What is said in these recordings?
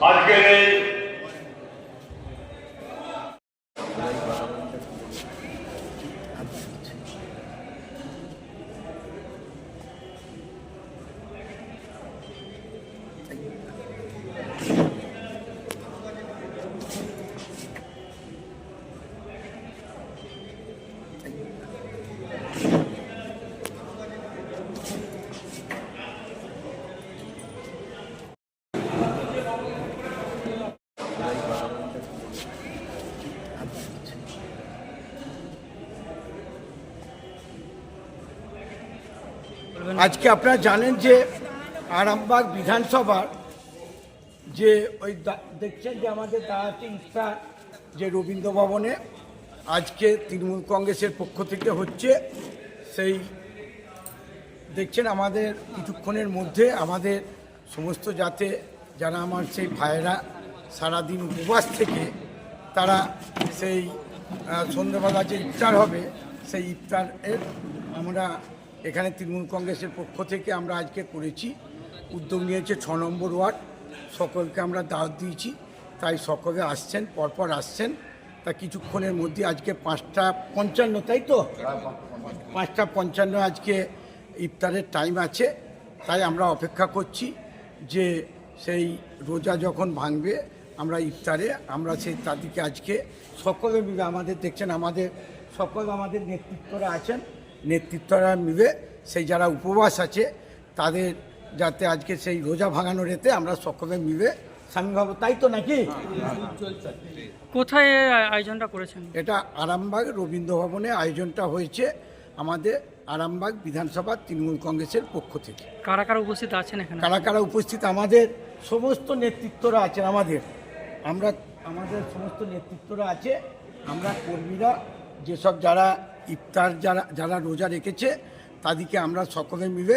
আজকের এই আজকে আপনারা জানেন যে আরামবাগ বিধানসভার যে ওই দেখছেন যে আমাদের দাঁড়াতে ইফতার যে রবীন্দ্র ভবনে আজকে তৃণমূল কংগ্রেসের পক্ষ থেকে হচ্ছে সেই দেখছেন আমাদের কিছুক্ষণের মধ্যে আমাদের সমস্ত যাতে যারা আমার সেই ভাইয়েরা সারাদিন উপবাস থেকে তারা সেই সন্ধ্যেবেলা যে ইফতার হবে, সেই ইফতারের আমরা এখানে তৃণমূল কংগ্রেসের পক্ষ থেকে আমরা আজকে করেছি। উদ্যোগ নিয়েছে ছ নম্বর ওয়ার্ড। সকলকে আমরা দাওয়াত দিয়েছি। তাই সকলে আসছেন, পরপর আসছেন। তা কিছুক্ষণের মধ্যে আজকে পাঁচটা পঞ্চান্ন, তাই তো? পাঁচটা পঞ্চান্ন আজকে ইফতারের টাইম আছে। তাই আমরা অপেক্ষা করছি যে সেই রোজা যখন ভাঙবে, আমরা ইফতারে, আমরা সেই তাদেরকে আজকে, সকলে মিলে আমাদের দেখছেন, আমাদের, সকল আমাদের নেতৃত্বরা আছেন। নেতৃত্বরা মিলে সেই যারা উপবাস আছে তাদের যাতে আজকে সেই রোজা ভাঙানোর এতে আমরা সকলে মিলে হব। তাই তো নাকি? কোথায় আয়োজনটা করেছেন? এটা আরামবাগ রবীন্দ্র ভবনে আয়োজনটা হয়েছে আমাদের আরামবাগ বিধানসভা তৃণমূল কংগ্রেসের পক্ষ থেকে। কারা কারা উপস্থিত আছেন এখানে? কারা কারা উপস্থিত? আমাদের সমস্ত নেতৃত্বরা আছেন আমাদের। আমরা আমাদের সমস্ত নেতৃত্বরা আছে। আমরা কর্মীরা যেসব যারা ইফতার যারা যারা রোজা রেখেছে, তাদেরকে আমরা সকলে মিলে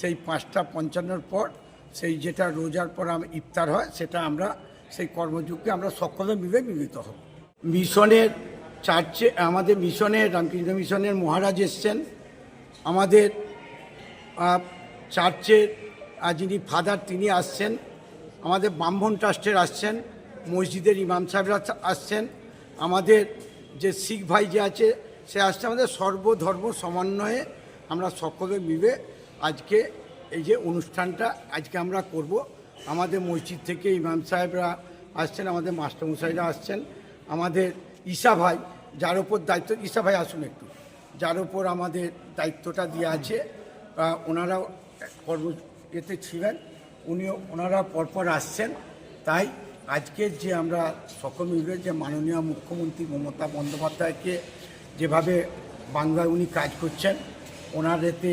সেই পাঁচটা পঞ্চান্নর পর, সেই যেটা রোজার পর ইফতার হয়, সেটা আমরা, সেই কর্মযুগকে আমরা সকলে মিলে মিলিত হব। মিশনের চার্চে, আমাদের মিশনের, রামকৃষ্ণ মিশনের মহারাজ এসছেন। আমাদের চার্চের যিনি ফাদার, তিনি আসছেন। আমাদের ব্রাহ্মণ ট্রাস্টের আসছেন, মসজিদের ইমাম সাহেবরা আসছেন। আমাদের যে শিখ ভাই যে আছে সে আসছে আমাদের সর্বধর্ম সমন্বয়ে। আমরা সকলে মিলে আজকে এই যে অনুষ্ঠানটা আজকে আমরা করব। আমাদের মসজিদ থেকে ইমাম সাহেবরা আসছেন আমাদের মাস্টারমশাইরা আসছেন। আমাদের ঈশা ভাই যার ওপর দায়িত্ব ঈশা ভাই আসুন একটু। যার ওপর আমাদের দায়িত্বটা দিয়ে আছে। আহ, ওনারাও কর্ম এতে ছিলেন উনিও ওনারা পরপর আসছেন। তাই আজকে যে আমরা সকল মিলে যে মাননীয় মুখ্যমন্ত্রী মমতা বন্দ্যোপাধ্যায়কে যেভাবে বাংলায় উনি কাজ করছেন ওনার এতে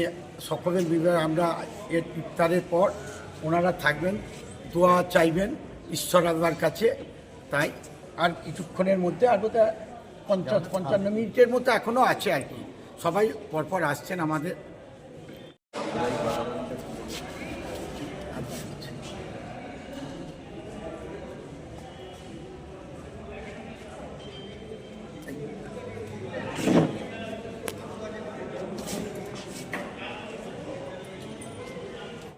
সকলের বিভাগে আমরা এর ইফতারের পর ওনারা থাকবেন, দোয়া চাইবেন ঈশ্বর আল্লাহর কাছে। তাই আর কিছুক্ষণের মধ্যে আর বোধহয় পঞ্চাশ, পঞ্চান্ন মিনিটের মতো এখনও আছে আর কি। সবাই পরপর আসছেন আমাদের।